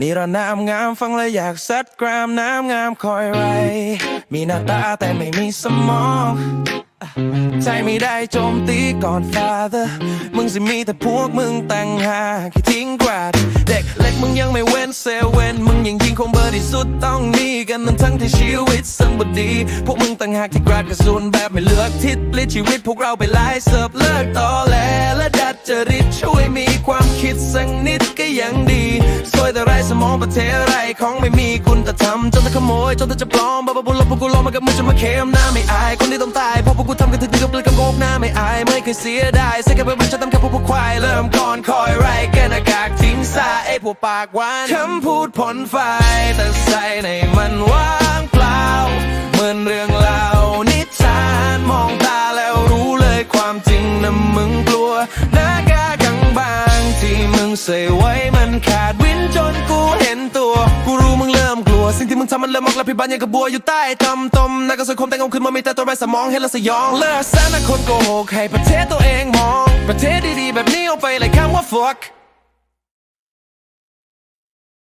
นี่ราน้ำงามฟังแล้วอยากซัดกรามน้ำงามคอยไร มีหน้าตาแต่ไม่มีสมอง ใจไม่ได้โจมตีก่อน father มึงสิมีแต่พวกมึงแต่งหากที่ทิ้งกวาด เด็กเล็กมึงยังไม่เว้นเซเว่นมึงยังยิงคงเบอร์ที่สุดต้องมีกันทั้งทั้งที่ชีวิตสมบูรณ์ดี พวกมึงต่างหากที่กราดกระสุนแบบไม่เลือกทิศปลิดชีวิตพวกเราไปไล่เสิร์ฟเลิกตอแลและดัดจริตช คิดสักนิดก็ยังดีสวยแต่ไรสมองประเทศไรของไม่มีคุณแต่ทำจนจะขโมยจนจะปลอมบ้าบ้าบุญลบพวกกูลงมากับมึงจะมาเค็มหน้าไม่อายคนที่ต้องตายเพราะพวกกูทำกันถึงกับเปลือกกระโงกหน้าไม่อายไม่เคยเสียดายเสียแค่เพื่อนฉันทำแค่พวกพวกควายเริ่มก่อนคอยไรแกนอากาศทิ้งซาไอพวกปากหวานคำพูดผลไฟแต่ใส่ในมันว่างเปล่าเหมือนเรื่องเล่านิทานมองตาแล้วรู้เลยความจริงนะมึงกลัวน้า ใส่ไว้มันขาดวินจนกูเห็นตัว กูรู้มึงเริ่มกลัว สิ่งที่มึงทำมันเริ่มมองและพิบัติอยังกระบัวอยู่ใต้ตำตมนักก็สังคมแต่งงขึ้นมามีแต่ตัวไรสมองเห็นแล้วสยองเลิกซะนะคนโกหกให้ประเทศตัวเองมอง ประเทศดีๆแบบนี้เอาไปเลยคำว่า fuck